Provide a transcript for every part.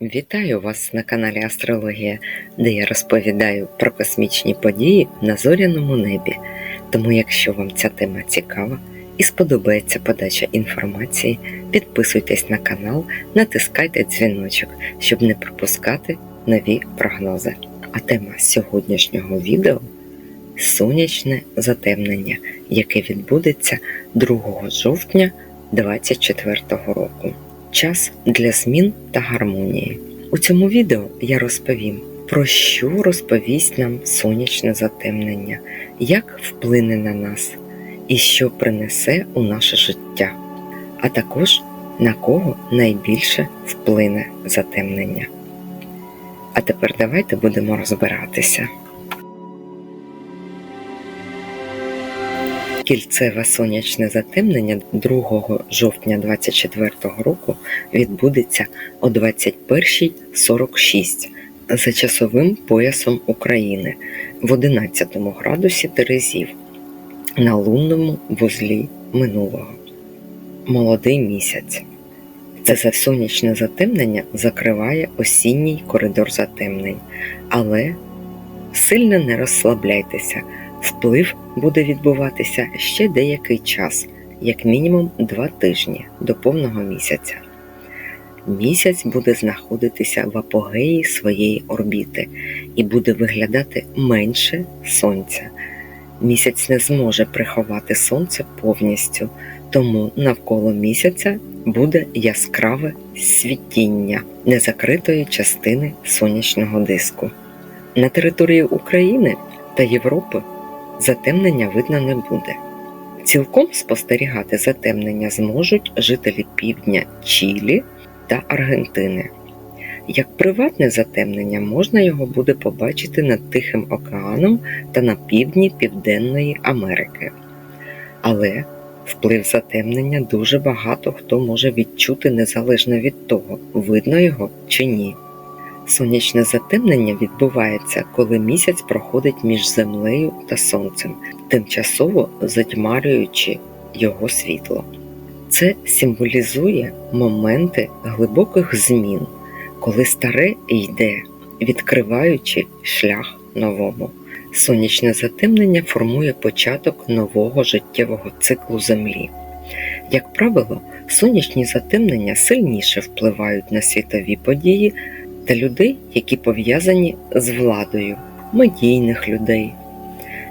Вітаю вас на каналі Астрологія, де я розповідаю про космічні події на зоряному небі. Тому, якщо вам ця тема цікава і сподобається подача інформації, підписуйтесь на канал, натискайте дзвіночок, щоб не пропускати нові прогнози. А тема сьогоднішнього відео сонячне затемнення, яке відбудеться 2 жовтня 2024 року. Час для змін та гармонії. У цьому відео я розповім, про що розповість нам сонячне затемнення, як вплине на нас і що принесе у наше життя, а також на кого найбільше вплине затемнення. А тепер давайте будемо розбиратися. Кільцеве сонячне затемнення 2 жовтня 2024 року відбудеться о 21.46 за часовим поясом України в 11 градусі Терезів на лунному вузлі минулого. Молодий місяць. Це сонячне затемнення закриває осінній коридор затемнень, але сильно не розслабляйтеся. Вплив буде відбуватися ще деякий час, як мінімум два тижні до повного місяця. Місяць буде знаходитися в апогеї своєї орбіти і буде виглядати менше сонця. Місяць не зможе приховати сонце повністю, тому навколо місяця буде яскраве світіння незакритої частини сонячного диску. На території України та Європи затемнення видно не буде. Цілком спостерігати затемнення зможуть жителі півдня Чилі та Аргентини. Як приватне затемнення можна його буде побачити над Тихим океаном та на півдні Південної Америки. Але вплив затемнення дуже багато хто може відчути незалежно від того, видно його чи ні. Сонячне затемнення відбувається, коли місяць проходить між землею та сонцем, тимчасово затьмарюючи його світло. Це символізує моменти глибоких змін, коли старе йде, відкриваючи шлях новому. Сонячне затемнення формує початок нового життєвого циклу Землі. Як правило, сонячні затемнення сильніше впливають на світові події та людей, які пов'язані з владою, медійних людей.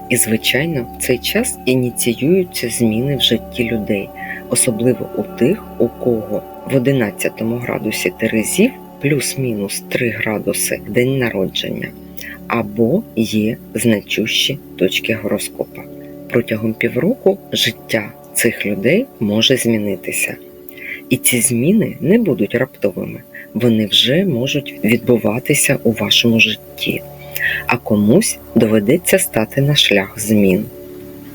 І, звичайно, в цей час ініціюються зміни в житті людей, особливо у тих, у кого в 11 градусі Терезів плюс-мінус 3 градуси день народження, або є значущі точки гороскопа. Протягом півроку життя цих людей може змінитися. І ці зміни не будуть раптовими вони вже можуть відбуватися у вашому житті, а комусь доведеться стати на шлях змін.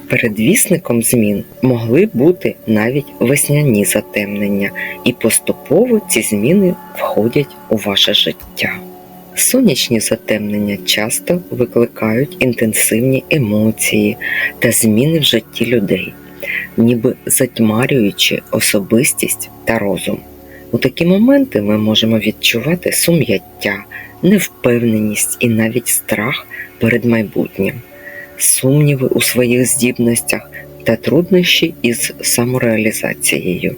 Передвісником змін могли бути навіть весняні затемнення, і поступово ці зміни входять у ваше життя. Сонячні затемнення часто викликають інтенсивні емоції та зміни в житті людей, ніби затьмарюючи особистість та розум. У такі моменти ми можемо відчувати сум'яття, невпевненість і навіть страх перед майбутнім, сумніви у своїх здібностях та труднощі із самореалізацією.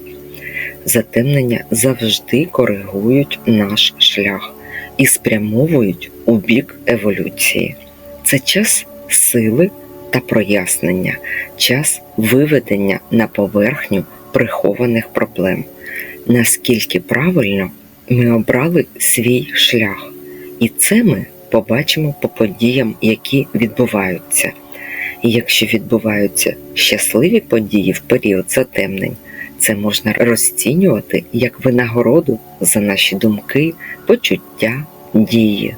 Затемнення завжди коригують наш шлях і спрямовують у бік еволюції. Це час сили та прояснення, час виведення на поверхню прихованих проблем наскільки правильно ми обрали свій шлях, і це ми побачимо по подіям, які відбуваються. І якщо відбуваються щасливі події в період затемнень, це можна розцінювати як винагороду за наші думки, почуття, дії.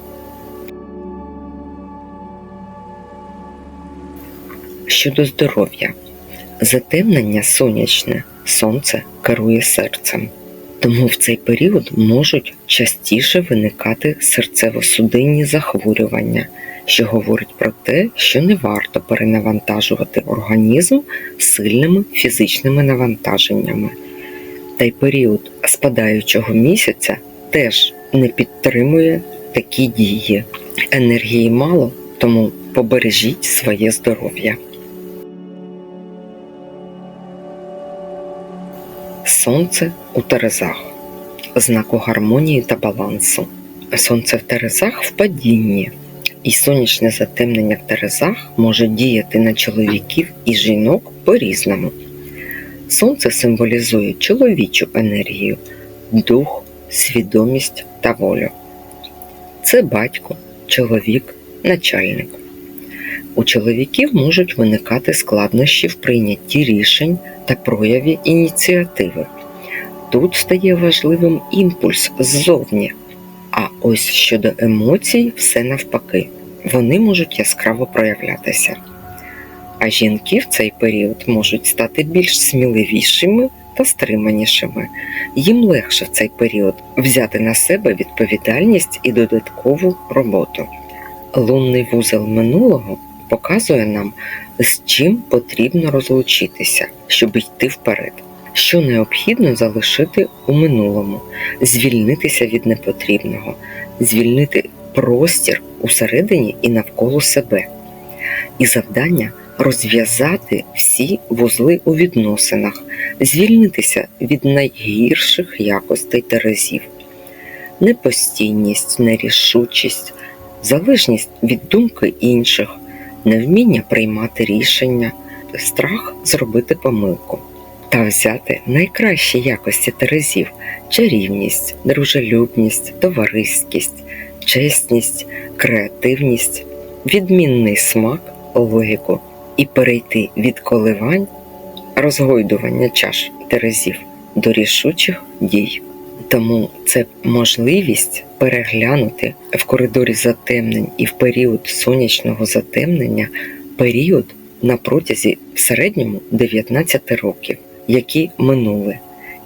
Щодо здоров'я, затемнення сонячне сонце керує серцем. Тому в цей період можуть частіше виникати серцево-судинні захворювання, що говорить про те, що не варто перенавантажувати організм сильними фізичними навантаженнями. Та й період спадаючого місяця теж не підтримує такі дії. Енергії мало, тому побережіть своє здоров'я. Сонце у Терезах знаку гармонії та балансу. Сонце в Терезах в падінні, і сонячне затемнення в Терезах може діяти на чоловіків і жінок по-різному. Сонце символізує чоловічу енергію, дух, свідомість та волю. Це батько, чоловік, начальник. У чоловіків можуть виникати складнощі в прийнятті рішень та прояві ініціативи. Тут стає важливим імпульс ззовні. А ось щодо емоцій, все навпаки, вони можуть яскраво проявлятися. А жінки в цей період можуть стати більш сміливішими та стриманішими. Їм легше в цей період взяти на себе відповідальність і додаткову роботу. Лунний вузол минулого показує нам, з чим потрібно розлучитися, щоб йти вперед, що необхідно залишити у минулому, звільнитися від непотрібного, звільнити простір усередині і навколо себе. І завдання розв'язати всі вузли у відносинах, звільнитися від найгірших якостей Терезів, непостійність, нерішучість, залежність від думки інших, невміння приймати рішення, страх зробити помилку та взяти найкращі якості Терезів чарівність, дружелюбність, товариськість, чесність, креативність, відмінний смак, логіку і перейти від коливань, розгойдування чаш Терезів до рішучих дій. Тому це можливість переглянути в коридорі затемнень і в період сонячного затемнення період на протязі в середньому 19 років, які минули,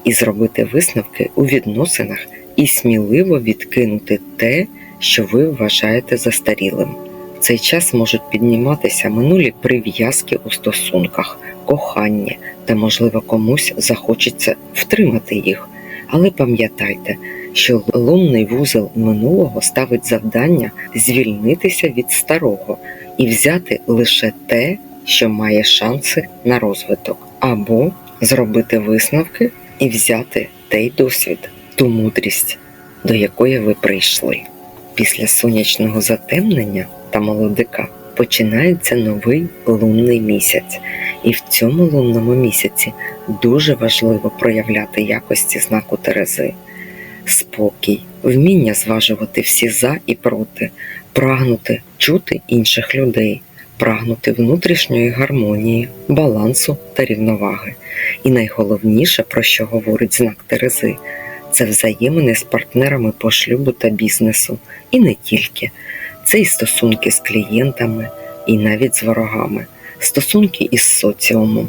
і зробити висновки у відносинах і сміливо відкинути те, що ви вважаєте застарілим. В цей час можуть підніматися минулі прив'язки у стосунках, коханні, та, можливо, комусь захочеться втримати їх. Але пам'ятайте, що лунний вузол минулого ставить завдання звільнитися від старого і взяти лише те, що має шанси на розвиток, або зробити висновки і взяти той досвід, ту мудрість, до якої ви прийшли. Після сонячного затемнення та молодика починається новий лунний місяць, і в цьому лунному місяці дуже важливо проявляти якості знаку Терези, спокій, вміння зважувати всі за і проти, прагнути чути інших людей, прагнути внутрішньої гармонії, балансу та рівноваги. І найголовніше, про що говорить знак Терези, це взаємини з партнерами по шлюбу та бізнесу, і не тільки. Це і стосунки з клієнтами, і навіть з ворогами, стосунки із соціумом.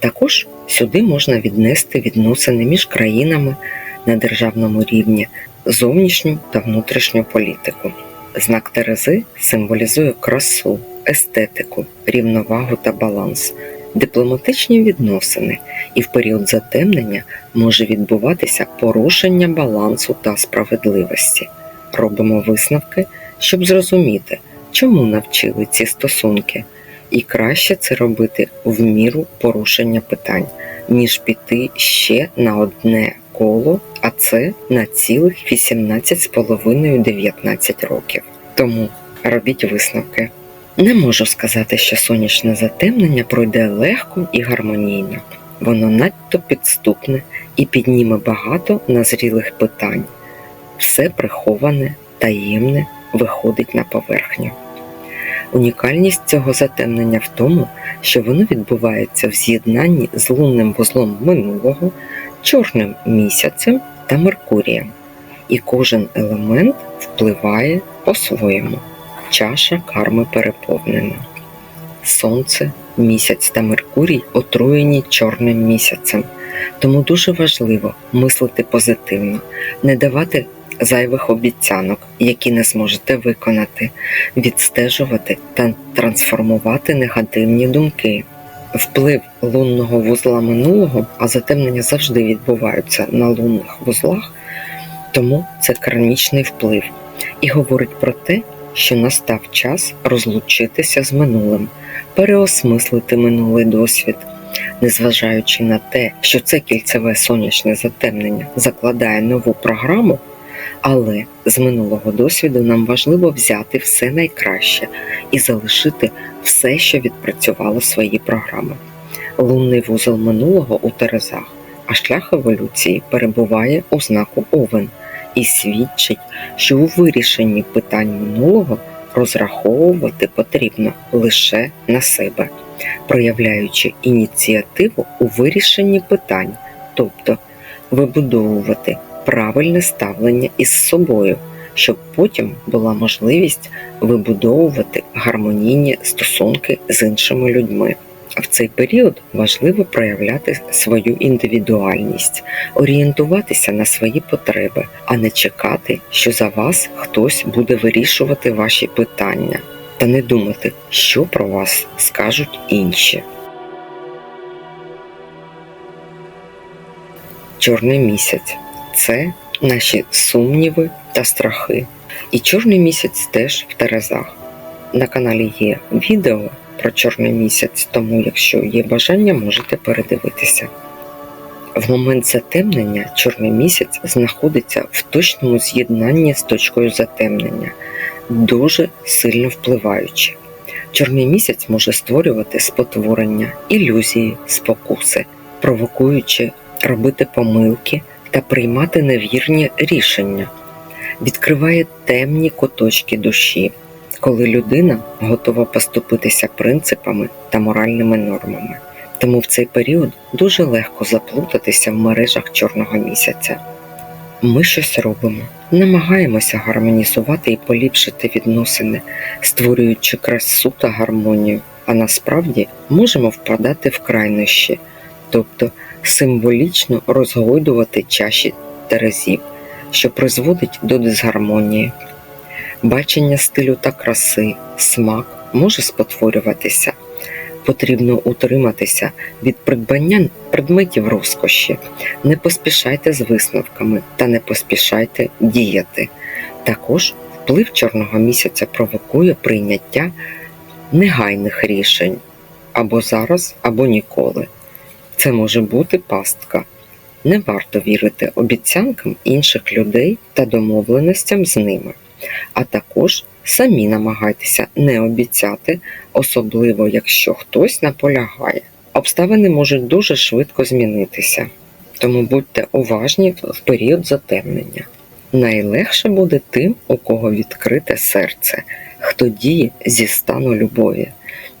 Також сюди можна віднести відносини між країнами на державному рівні, зовнішню та внутрішню політику. Знак Терези символізує красу, естетику, рівновагу та баланс, дипломатичні відносини, і в період затемнення може відбуватися порушення балансу та справедливості. Робимо висновки, щоб зрозуміти, чому навчили ці стосунки, і краще це робити в міру порушення питань, ніж піти ще на одне коло, а це на цілих 18,5-19 років. Тому робіть висновки. Не можу сказати, що сонячне затемнення пройде легко і гармонійно. Воно надто підступне і підніме багато назрілих питань. Все приховане, таємне виходить на поверхню. Унікальність цього затемнення в тому, що воно відбувається в з'єднанні з лунним вузлом минулого, чорним місяцем та Меркурієм, і кожен елемент впливає по-своєму. Чаша карми переповнена. Сонце, місяць та Меркурій отруєні чорним місяцем. Тому дуже важливо мислити позитивно, не давати зайвих обіцянок, які не зможете виконати, відстежувати та трансформувати негативні думки. Вплив лунного вузла минулого, а затемнення завжди відбуваються на лунних вузлах, Тому це кармічний вплив і говорить про те, що настав час розлучитися з минулим, переосмислити минулий досвід, незважаючи на те, що це кільцеве сонячне затемнення закладає нову програму. Але з минулого досвіду нам важливо взяти все найкраще і залишити все, що відпрацювало свої програми. Лунний вузол минулого у Терезах, а шлях еволюції перебуває у знаку Овен і свідчить, що у вирішенні питань минулого розраховувати потрібно лише на себе, проявляючи ініціативу у вирішенні питань, тобто вибудовувати правильне ставлення із собою, щоб потім була можливість вибудовувати гармонійні стосунки з іншими людьми. В цей період важливо проявляти свою індивідуальність, орієнтуватися на свої потреби, а не чекати, що за вас хтось буде вирішувати ваші питання, та не думати, що про вас скажуть інші. Чорний місяць це наші сумніви та страхи. І чорний місяць теж в Терезах. На каналі є відео про чорний місяць, тому якщо є бажання, можете передивитися. В момент затемнення чорний місяць знаходиться в точному з'єднанні з точкою затемнення, дуже сильно впливаючи. Чорний місяць може створювати спотворення, ілюзії, спокуси, провокуючи робити помилки та приймати невірні рішення, відкриває темні куточки душі, коли людина готова поступитися принципами та моральними нормами. Тому в цей період дуже легко заплутатися в мережах чорного місяця. Ми щось робимо, намагаємося гармонізувати і поліпшити відносини, створюючи красу та гармонію, а насправді можемо впадати в крайнощі, тобто символічно розгойдувати чаші терезів, що призводить до дисгармонії. Бачення стилю та краси, смак може спотворюватися. Потрібно утриматися від придбання предметів розкоші, не поспішайте з висновками та не поспішайте діяти. Також вплив чорного місяця провокує прийняття негайних рішень або зараз, або ніколи. Це може бути пастка. Не варто вірити обіцянкам інших людей та домовленостям з ними, а також самі намагайтеся не обіцяти, особливо якщо хтось наполягає. Обставини можуть дуже швидко змінитися, тому будьте уважні в період затемнення. Найлегше буде тим, у кого відкрите серце, хто діє зі стану любові.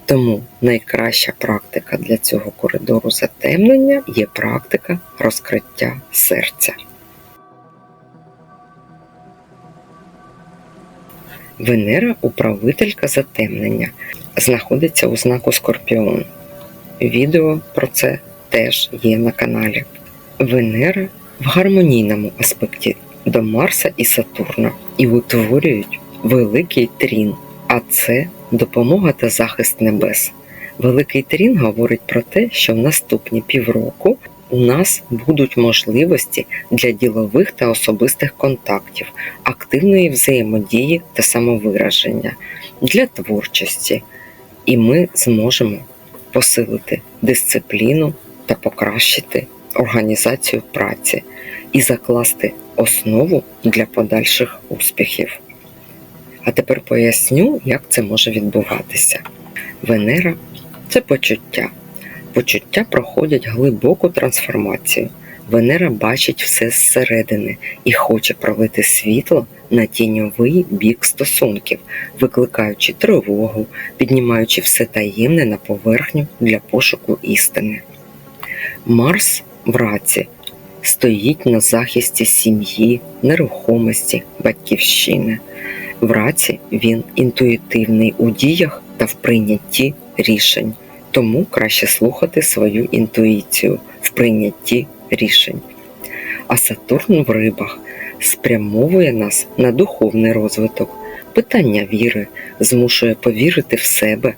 Тому найкраща практика для цього коридору затемнення є практика розкриття серця. Венера управителька затемнення знаходиться у знаку Скорпіон. Відео про це теж є на каналі. Венера в гармонійному аспекті до Марса і Сатурна і утворюють великий трін, а це допомога та захист небес. Великий трін говорить про те, що в наступні півроку у нас будуть можливості для ділових та особистих контактів, активної взаємодії та самовираження, для творчості, і ми зможемо посилити дисципліну та покращити організацію праці і закласти основу для подальших успіхів. А тепер поясню, як це може відбуватися. Венера це почуття. Почуття проходять глибоку трансформацію. Венера бачить все зсередини і хоче пролити світло на тіньовий бік стосунків, викликаючи тривогу, піднімаючи все таємне на поверхню для пошуку істини. Марс в раці стоїть на захисті сім'ї, нерухомості, батьківщини. В раці він інтуїтивний у діях та в прийнятті рішень, тому краще слухати свою інтуїцію в прийнятті рішень. А Сатурн в рибах спрямовує нас на духовний розвиток, питання віри, змушує повірити в себе.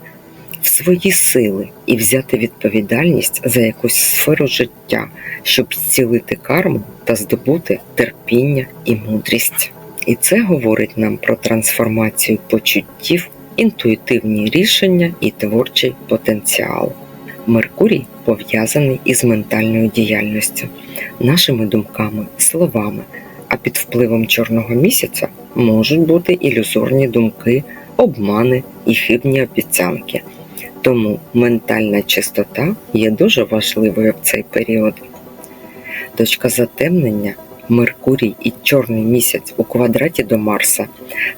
Свої сили і взяти відповідальність за якусь сферу життя, щоб зцілити карму та здобути терпіння і мудрість. І це говорить нам про трансформацію почуттів, інтуїтивні рішення і творчий потенціал. Меркурій пов'язаний із ментальною діяльністю, нашими думками, словами, а під впливом чорного місяця можуть бути ілюзорні думки, обмани і хибні обіцянки. Тому ментальна чистота є дуже важливою в цей період. Точка затемнення Меркурій і чорний місяць у квадраті до Марса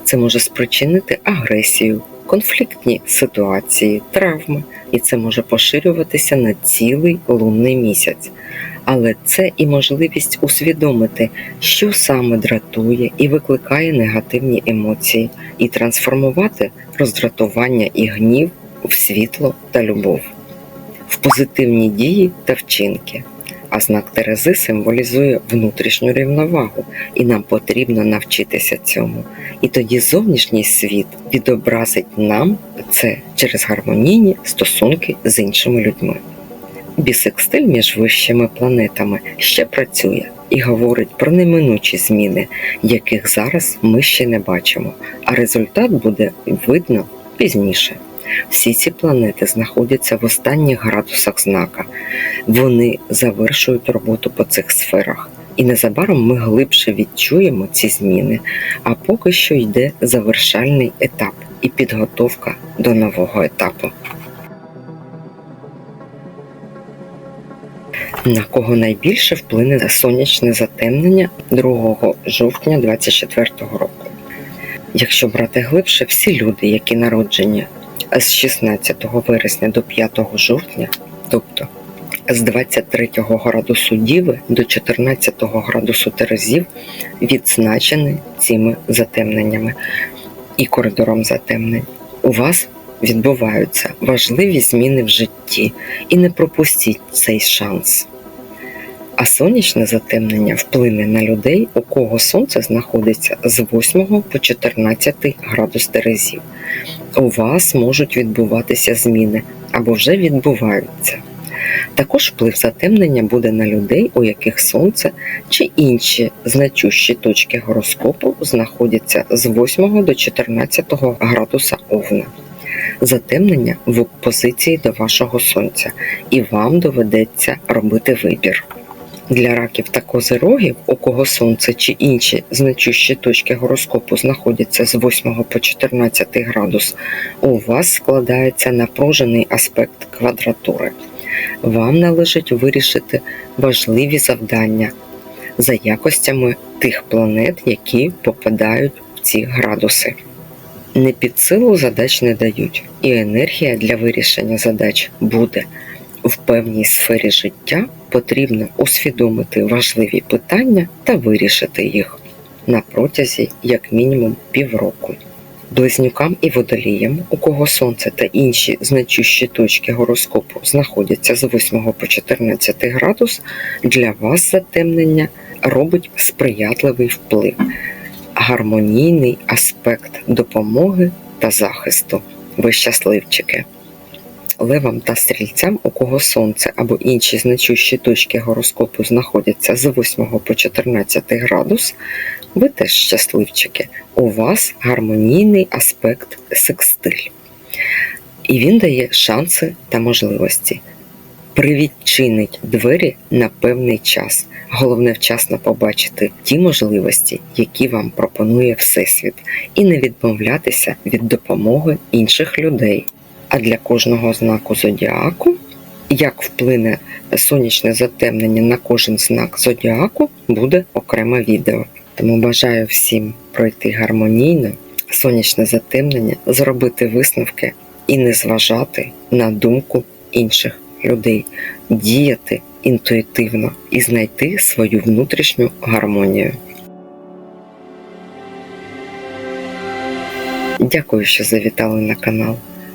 це може спричинити агресію, конфліктні ситуації, травми, і це може поширюватися на цілий лунний місяць. Але це і можливість усвідомити, що саме дратує і викликає негативні емоції, і трансформувати роздратування і гнів в світло та любов, в позитивні дії та вчинки. А знак Терези символізує внутрішню рівновагу, і нам потрібно навчитися цьому. І тоді зовнішній світ відобразить нам це через гармонійні стосунки з іншими людьми. Бісекстиль між вищими планетами ще працює і говорить про неминучі зміни, яких зараз ми ще не бачимо, а результат буде видно пізніше. Всі ці планети знаходяться в останніх градусах знака. Вони завершують роботу по цих сферах. І незабаром ми глибше відчуємо ці зміни, а поки що йде завершальний етап і підготовка до нового етапу. На кого найбільше вплине сонячне затемнення 2 жовтня 2024 року. Якщо брати глибше, всі люди, які народжені з 16 вересня до 5 жовтня, тобто з 23 градусу Діви до 14 градусу Терезів, відзначені цими затемненнями і коридором затемнень. У вас відбуваються важливі зміни в житті, і не пропустіть цей шанс. А сонячне затемнення вплине на людей, у кого сонце знаходиться з 8 по 14 градус Терезів. У вас можуть відбуватися зміни або вже відбуваються. Також вплив затемнення буде на людей, у яких сонце чи інші значущі точки гороскопу знаходяться з 8 до 14 градуса Овна. Затемнення в опозиції до вашого сонця, і вам доведеться робити вибір. Для раків та козирогів, у кого сонце чи інші значущі точки гороскопу знаходяться з 8 по 14 градус, у вас складається напружений аспект квадратури. Вам належить вирішити важливі завдання за якостями тих планет, які попадають в ці градуси. Не під силу задач не дають, і енергія для вирішення задач буде. В певній сфері життя потрібно усвідомити важливі питання та вирішити їх на протязі як мінімум півроку. Близнюкам і водоліям, у кого сонце та інші значущі точки гороскопу знаходяться з 8 по 14 градус, для вас затемнення робить сприятливий вплив, гармонійний аспект допомоги та захисту. Ви щасливчики. Левам та стрільцям, у кого сонце або інші значущі точки гороскопу знаходяться з 8 по 14 градус, ви теж щасливчики. У вас гармонійний аспект секстиль. І він дає шанси та можливості. Привідчинить двері на певний час. Головне вчасно побачити ті можливості, які вам пропонує Всесвіт, і не відмовлятися від допомоги інших людей. А для кожного знаку зодіаку, як вплине сонячне затемнення на кожен знак зодіаку, буде окреме відео. Тому бажаю всім пройти гармонійно, сонячне затемнення, зробити висновки і не зважати на думку інших людей, діяти інтуїтивно і знайти свою внутрішню гармонію. Дякую, що завітали на канал.